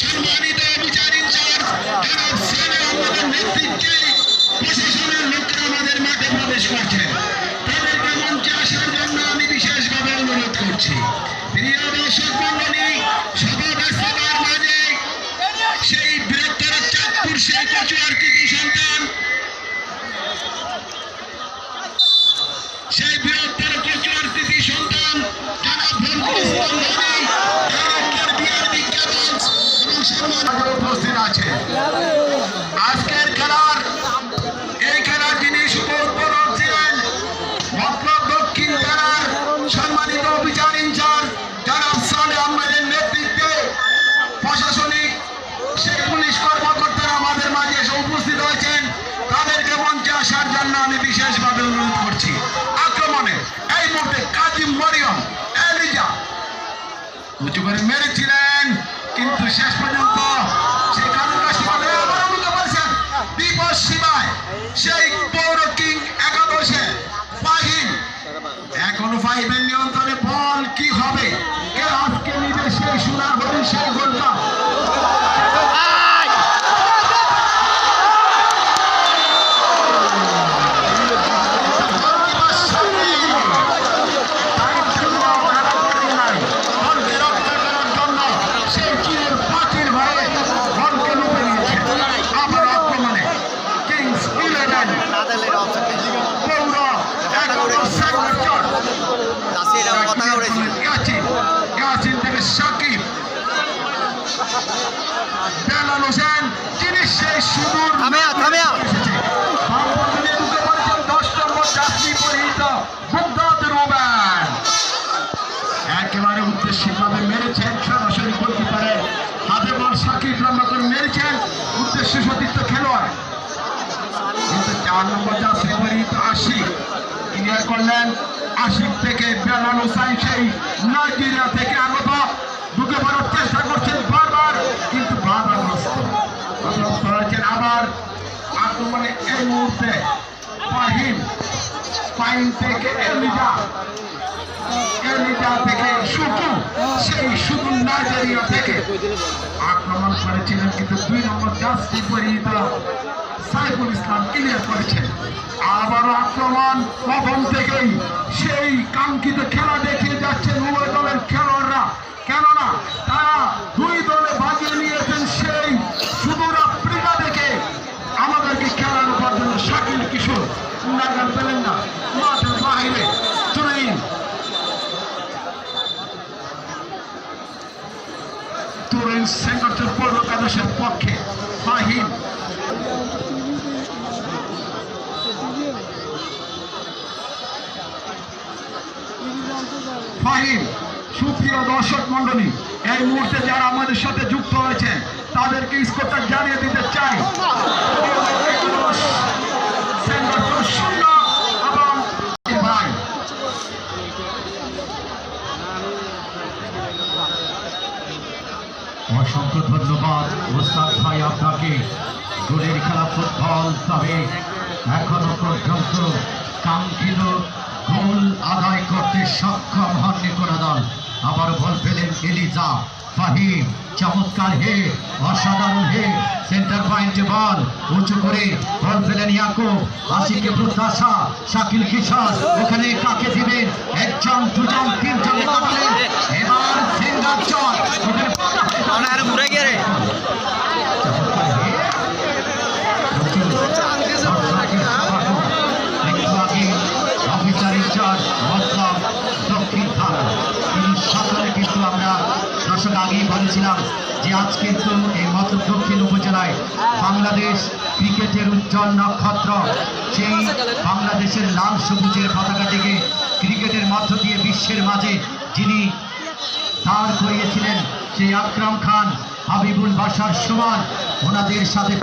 সম্মানিত বিচার ইনচার্জ নেতৃত্বে কাজিম মরিয়ম এলিজা উঁচু করে মেরেছিলেন কিন্তু শেষ পর্যন্ত সেই কাজের কাজটি করে আবার উল্টো করেছেন বিপদ সীমায় সেই পৌর কিং একাদশে ফাহিম। এখনও ফাহিমের নিয়ন্ত্রণে মুগ্ধত রুবেন একেবারে উদ্দেশ্যভাবে মেরেছেন সরাসরি গোলকিপারে। হাতে বল সাকিব লম্বা করে মেরেছেন, উদ্দেশ্য সতীর্থ খেলোয়াড়। কিন্তু চার নম্বর যাত্রী পরিহিত আশিক। ক্লিয়ার করলেন আশিক থেকে বেলাল হোসাইন সেই নাইজেরিয়া থেকে আগত। ঢুকে পড়ার চেষ্টা মুহূর্তে ফাহিম ফাহিম থেকে এলিজা এলিজা থেকে সুকু সেই সুকু নাইজেরিয়া থেকে আক্রমণ করেছিলেন, কিন্তু দুই নম্বর জাস্তি পরিহিত সাইফুল ইসলাম ক্লিয়ার করেছেন। আবারও আক্রমণ প্রথম থেকেই সেই কাঙ্ক্ষিত খেলা তুরাইন সেঙ্গরচর পৌর কাদেশের পক্ষে ফাহিম ফাহিম সুপ্রিয় দর্শক মন্ডলী এই মুহূর্তে যারা আমাদের সাথে যুক্ত হয়েছে তাদেরকে স্কোরটা জানিয়ে দিতে চাই। অসংখ্য ধন্যবাদ, ওস্তাদ ভাই, আপনাকে। গোলের খেলা ফুটবল তবে এখনও পর্যন্ত কাঙ্ক্ষিত গোল আদায় করতে সক্ষম হননি কোনো দল আবার বল পেলেন এলিজা ফাহিম। চমৎকার হে, অসাধারণ হে, সেন্টার পয়েন্টে বল, উঁচু করে বল পেলেন ইয়াকুব। আশিকে প্রত্যাশা, শাকিল কিশোর, ওখানে কাকে দিবেন? একজন, দুজন তিনজন কাটালেন বলেছিলাম যে আজ কিন্তু এই মধ্য দক্ষিণ উপজেলায় বাংলাদেশ ক্রিকেটের উজ্জ্বল নক্ষত্র, সেই বাংলাদেশের লাল সবুজের পতাকাটিকে ক্রিকেটের মধ্য দিয়ে বিশ্বের মাঝে যিনি দাঁড় করিয়েছিলেন, সেই আকরাম খান, হাবিবুল বাসার সমান, ওনাদের সাথে